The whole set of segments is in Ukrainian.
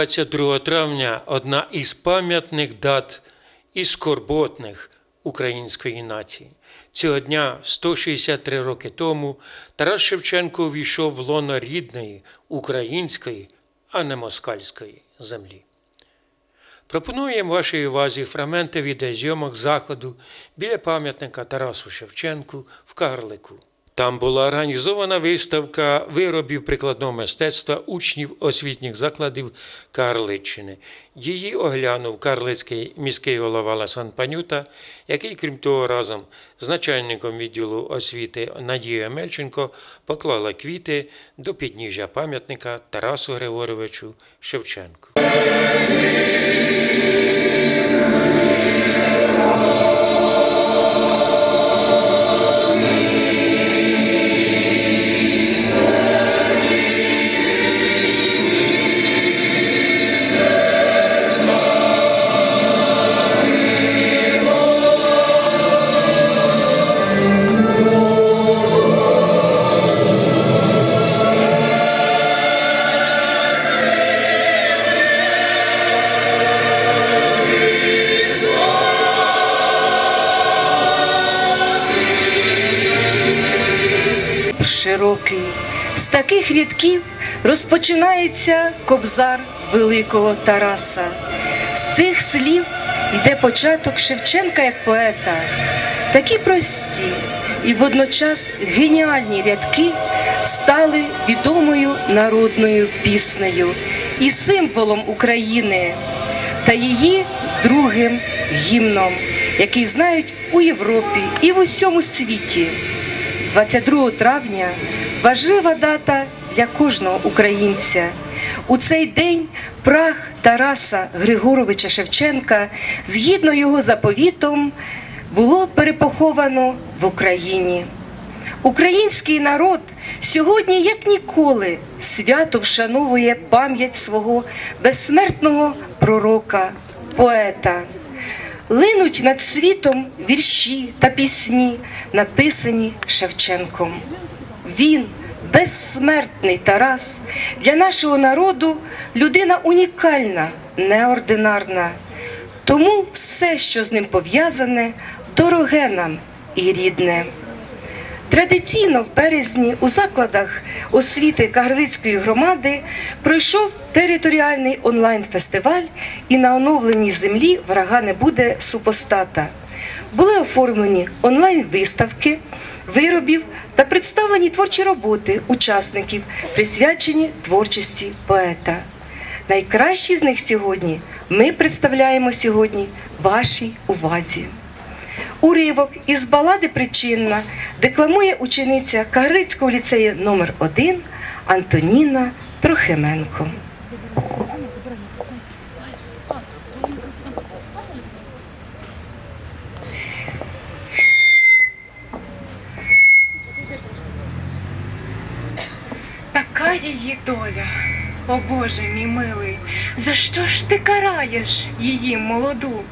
22 травня одна із пам'ятних дат і скорботних української нації. Цього дня, 163 роки тому, Тарас Шевченко увійшов в лоно рідної української, а не москальської землі. Пропонуємо вашій увазі фрагменти відеозйомок заходу біля пам'ятника Тарасу Шевченку в Карлику. Там була організована виставка виробів прикладного мистецтва учнів освітніх закладів Карличчини. Її оглянув карлицький міський голова Ласан Панюта, який, крім того, разом з начальником відділу освіти Надією Мельченко поклала квіти до підніжжя пам'ятника Тарасу Григоровичу Шевченку. Таких рядків розпочинається кобзар великого Тараса. З цих слів йде початок Шевченка як поета. Такі прості і водночас геніальні рядки стали відомою народною піснею і символом України та її другим гімном, який знають у Європі і в усьому світі. 22 травня важлива дата для кожного українця. У цей день прах Тараса Григоровича Шевченка, згідно його заповітом, було перепоховано в Україні. Український народ сьогодні, як ніколи, свято вшановує пам'ять свого безсмертного пророка, поета. Линуть над світом вірші та пісні, написані Шевченком. Він, безсмертний Тарас, для нашого народу людина унікальна, неординарна. Тому все, що з ним пов'язане, дороге нам і рідне. Традиційно в березні у закладах освіти Кагарлицької громади пройшов територіальний онлайн-фестиваль, і на оновленій землі врага не буде супостата. Були оформлені онлайн-виставки, виробів та представлені творчі роботи учасників, присвячені творчості поета. Найкращі з них сьогодні ми представляємо сьогодні вашій увазі. Уривок із балади Причинна декламує учениця Кагарлицького ліцею номер 1 Антоніна Трохименко. Така її доля, о Боже мій милий, за що ж ти караєш її молоду?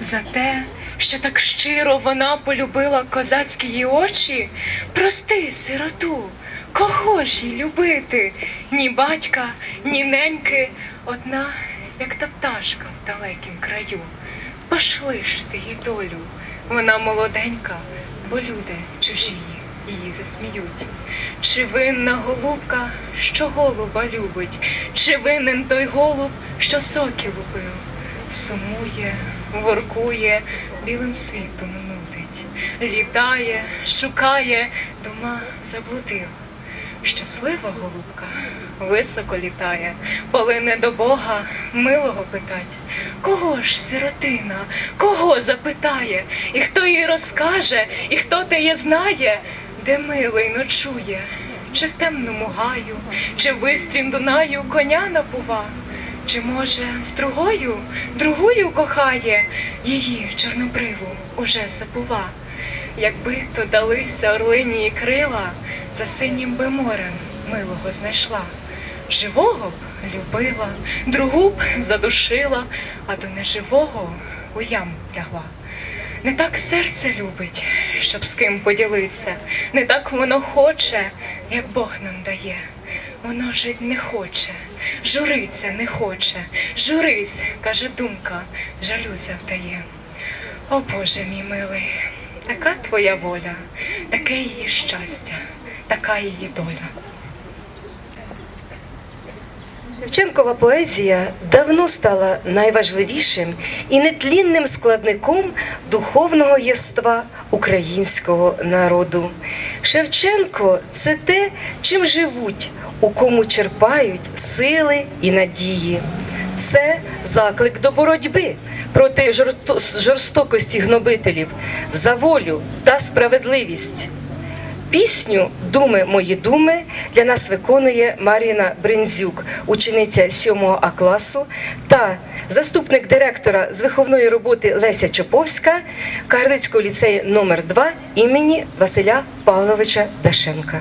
За те, що так щиро вона полюбила козацькі її очі? Прости, сироту, кого ж їй любити? Ні батька, ні неньки, одна, як та пташка в далекім краю. Пошли ж ти їй долю, вона молоденька, бо люди чужі її засміють. Чи винна голубка, що голуба любить, чи винен той голуб, що соки лупив, сумує, воркує, білим світом нудить, літає, шукає, дома заблудив. Щаслива голубка високо літає, полине до Бога милого питать. Кого ж сиротина, кого запитає, і хто їй розкаже, і хто теє знає, де милий ночує, чи в темному гаю, чи вистрім Дунаю коня напува, чи може з другою, кохає, її чорнобриву уже забува. Якби то далися орлині крила, за синім би морем милого знайшла. Живого б любила, другу б задушила, а до неживого у яму лягла. Не так серце любить, щоб з ким поділитися, не так воно хоче, як Бог нам дає. Воно жить не хоче, журиться не хоче, журись, каже думка, жалюся вдає. О Боже мій милий, така твоя воля, таке її щастя, така її доля. Шевченкова поезія давно стала найважливішим і нетлінним складником духовного єства українського народу. Шевченко це те, чим живуть, у кому черпають сили і надії. Це заклик до боротьби проти жорсто- жорстокості гнобителів за волю та справедливість. Пісню Думи мої думи для нас виконує Маріна Бринзюк, учениця 7 А класу та заступник директора з виховної роботи Леся Чоповська Карлицького ліцею номер 2 імені Василя Павловича Дашенка.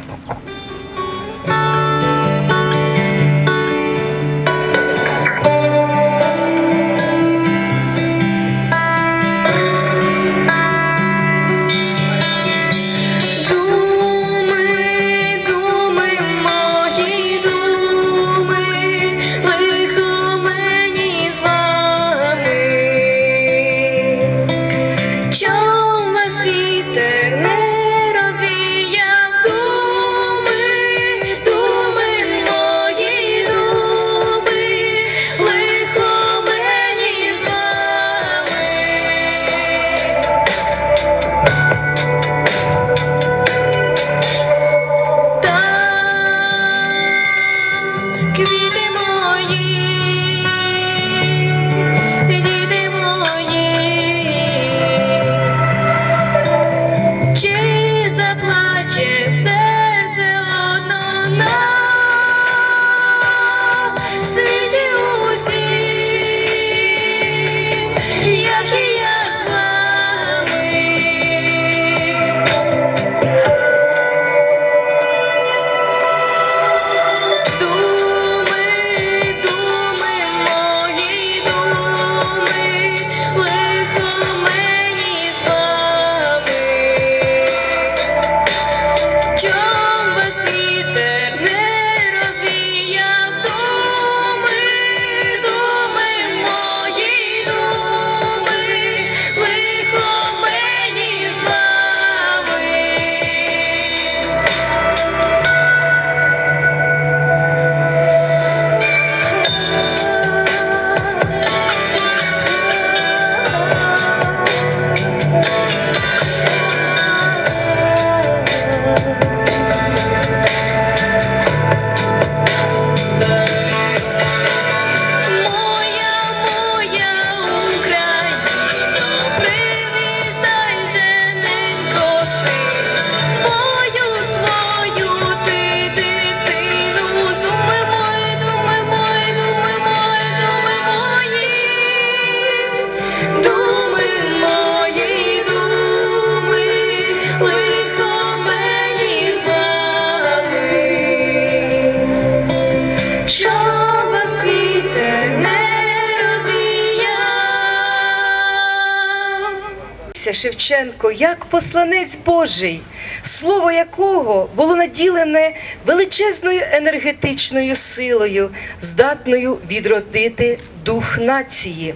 Шевченко як посланець Божий, слово якого було наділене величезною енергетичною силою, здатною відродити дух нації.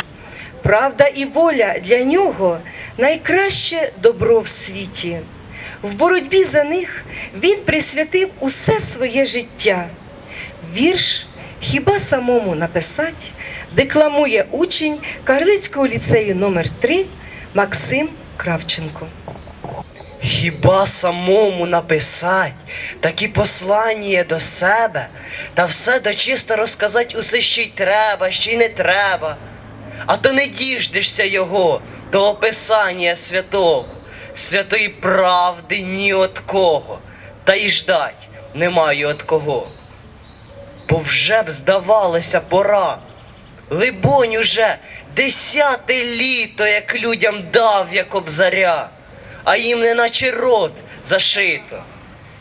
Правда і воля для нього найкраще добро в світі. В боротьбі за них він присвятив усе своє життя. Вірш хіба самому написать декламує учень Карлицького ліцею номер 3 Максим Кравченко. Хіба самому написать такі послання до себе, та все дочисто розказать усе, що й треба, що й не треба, а то не діждешся його, того писання святого, святої правди ні от кого, та й ждать немає от кого. Бо вже б здавалося пора. Либонь уже десяте літо, як людям дав, як обзаря, а їм неначе рот зашито.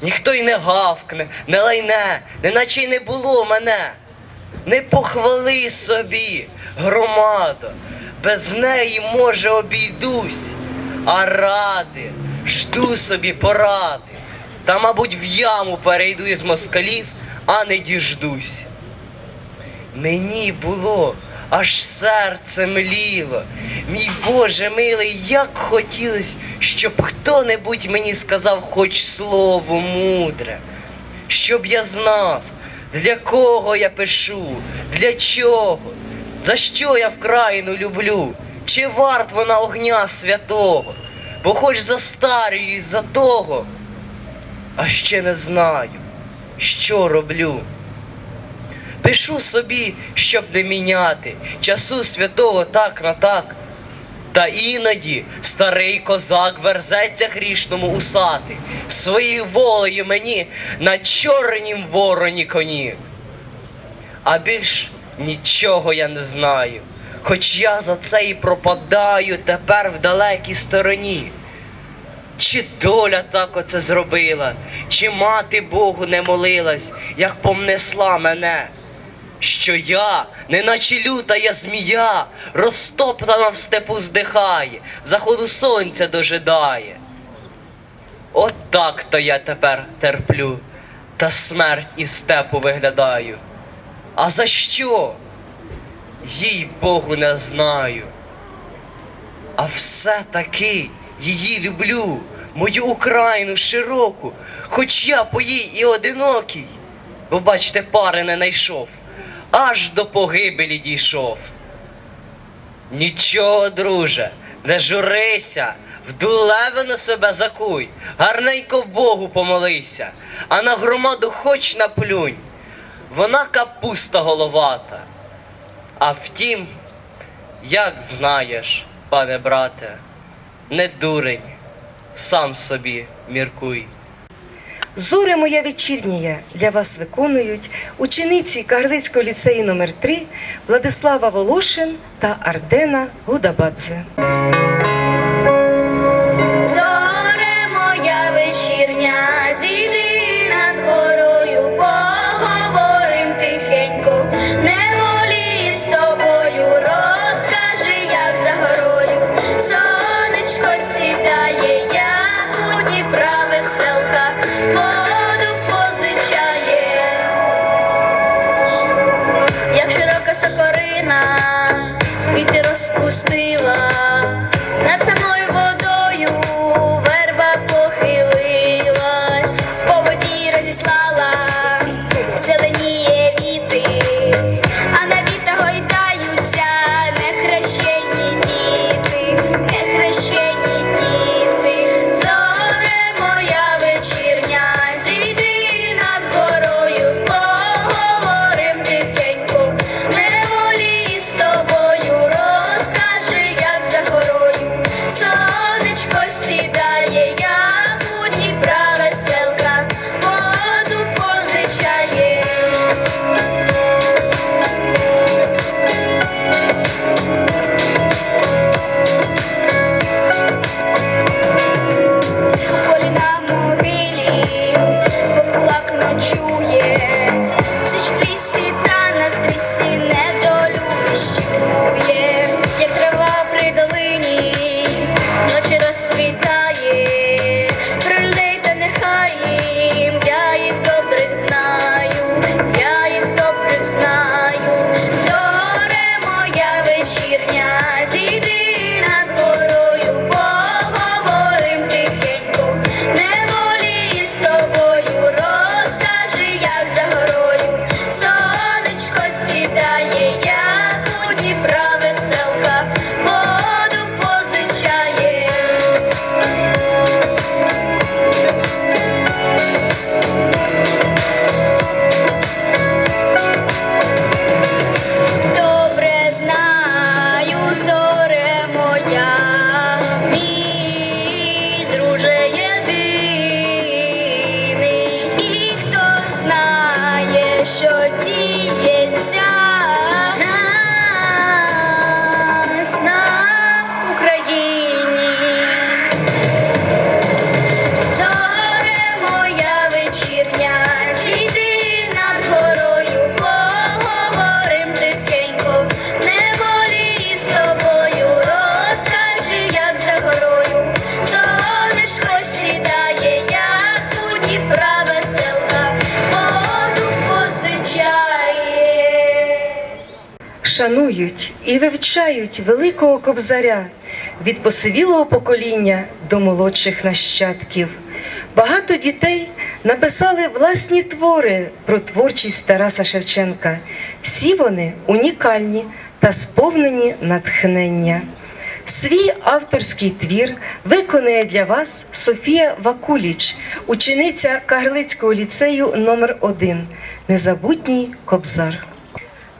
Ніхто й не гавкне, не лайне, неначе й не було мене. Не похвали собі, громадо, без неї, може, обійдусь, а ради, жду собі поради. Та, мабуть, в яму перейду із москалів, а не діждусь. Мені було, аж серце мліло. Мій Боже милий, як хотілось, щоб хто-небудь мені сказав хоч слово мудре, щоб я знав, для кого я пишу, для чого, за що я вкраїну люблю, чи варт вона огня святого, бо хоч застарююсь за того, а ще не знаю, що роблю. Пишу собі, щоб не міняти часу святого так на так. Та іноді старий козак верзеться грішному усати, своєю волею мені на чорнім вороні коні. А більш нічого я не знаю, хоч я за це і пропадаю тепер в далекій стороні. Чи доля так оце зробила, чи мати Богу не молилась, як помнесла мене, що я, неначе люта я змія, розтоптана в степу здихає, заходу сонця дожидає. От так то я тепер терплю, та смерть із степу виглядаю. А за що? Їй Богу не знаю. А все-таки її люблю, мою Україну широку, хоч я по їй і одинокий, бо бачте, пари не найшов, аж до погибелі дійшов. Нічого, друже, не журися, в дулевину себе закуй, гарненько Богу помолися, а на громаду хоч наплюнь. Вона капуста головата. А втім, як знаєш, пане брате, не дурень, сам собі міркуй. Зоре моя вечірнія для вас виконують учениці Карлицького ліцею номер 3 Владислава Волошин та Ардена Гудабадзе. Шанують і вивчають великого кобзаря від посивілого покоління до молодших нащадків. Багато дітей написали власні твори про творчість Тараса Шевченка. Всі вони унікальні та сповнені натхнення. Свій авторський твір виконує для вас Софія Вакуліч, учениця Кагарлицького ліцею номер 1 Незабутній Кобзар.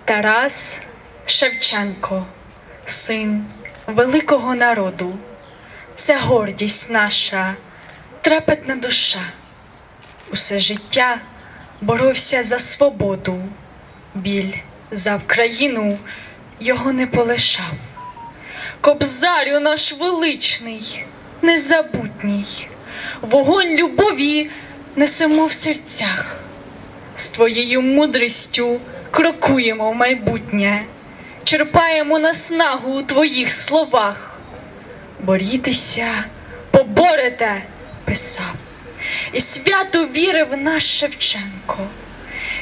Тарас Шевченко, син великого народу, це гордість наша, трепетна душа. Усе життя боровся за свободу, біль за Вкраїну його не полишав. Кобзарю наш величний, незабутній, вогонь любові несемо в серцях з твоєю мудрістю крокуємо в майбутнє, черпаємо наснагу у твоїх словах. Борітеся, поборете, писав, і свято вірив наш Шевченко,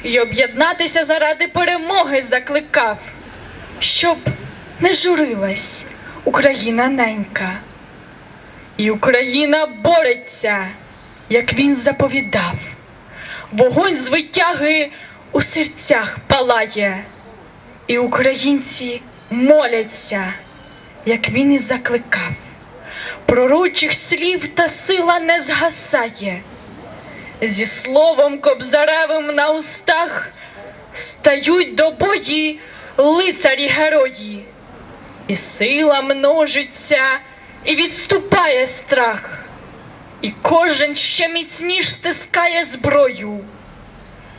і об'єднатися заради перемоги закликав, щоб не журилась Україна ненька. І Україна бореться, як він заповідав. Вогонь з витяги у серцях палає, і українці моляться, як він і закликав. Пророчих слів та сила не згасає. Зі словом кобзаревим на устах стають до бої лицарі герої, і сила множиться, і відступає страх. І кожен ще міцніш стискає зброю,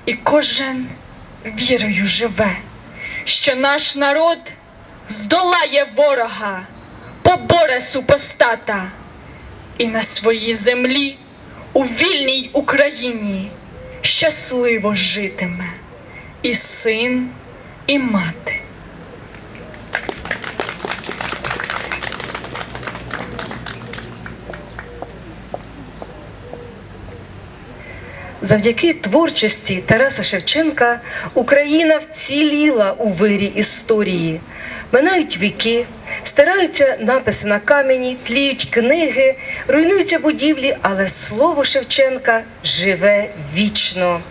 і кожен вірою живе, що наш народ здолає ворога, поборе супостата, і на своїй землі, у вільній Україні, щасливо житиме і син, і мати. Завдяки творчості Тараса Шевченка Україна вціліла у вирі історії. Минають віки, стираються написи на камені, тліють книги, руйнуються будівлі, але слово Шевченка живе вічно.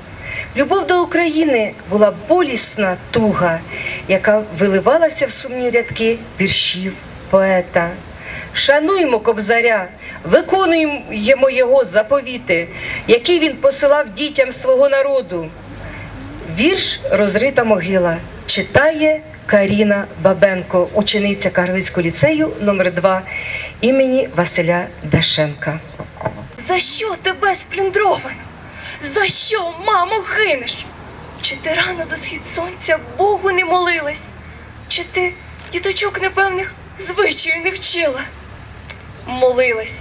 Любов до України була болісна туга, яка виливалася в сумні рядки віршів поета. Шануємо кобзаря, виконуємо його заповіти, які він посилав дітям свого народу. Вірш Розрита могила читає Каріна Бабенко, учениця Карлицького ліцею номер 2 імені Василя Дашенка. За що тебе сплюндровано? За що, мамо, гинеш? Чи ти рано до схід сонця Богу не молилась? Чи ти діточок непевних звичаю не вчила? Молилась,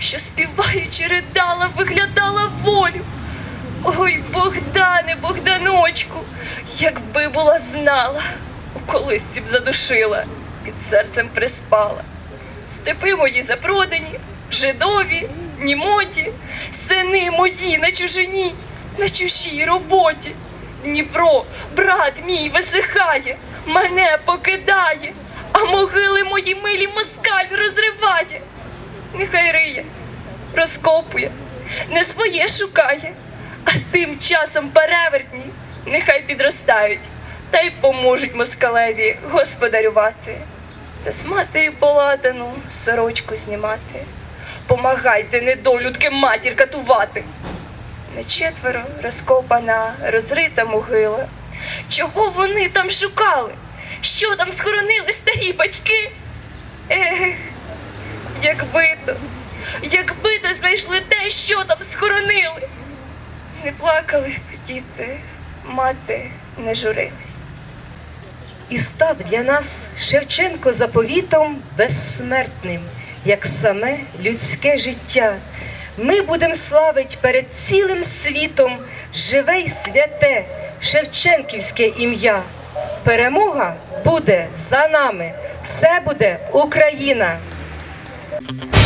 що співаючи ридала, виглядала волю. Ой, Богдане, Богданочку, якби була знала, у колисці б задушила, під серцем приспала. Степи мої запродані, жидові, німоті, сини мої на чужині, на чужій роботі. Дніпро, брат мій висихає, мене покидає, а могили мої милі москаль розриває. Нехай риє, розкопує, не своє шукає, а тим часом перевертні нехай підростають та й поможуть москалеві господарювати. Та з матері полатану сорочку знімати. Помагайте, недолюдки, матір катувати. На четверо розкопана, розрита могила. Чого вони там шукали? Що там схоронили старі батьки? Ех, якби то, якби то знайшли те, що там схоронили. Не плакали діти, мати не журилась. І став для нас Шевченко заповітом безсмертним, як саме людське життя. Ми будемо славить перед цілим світом живе й святе Шевченківське ім'я. Перемога буде за нами. Все буде Україна! Thank you.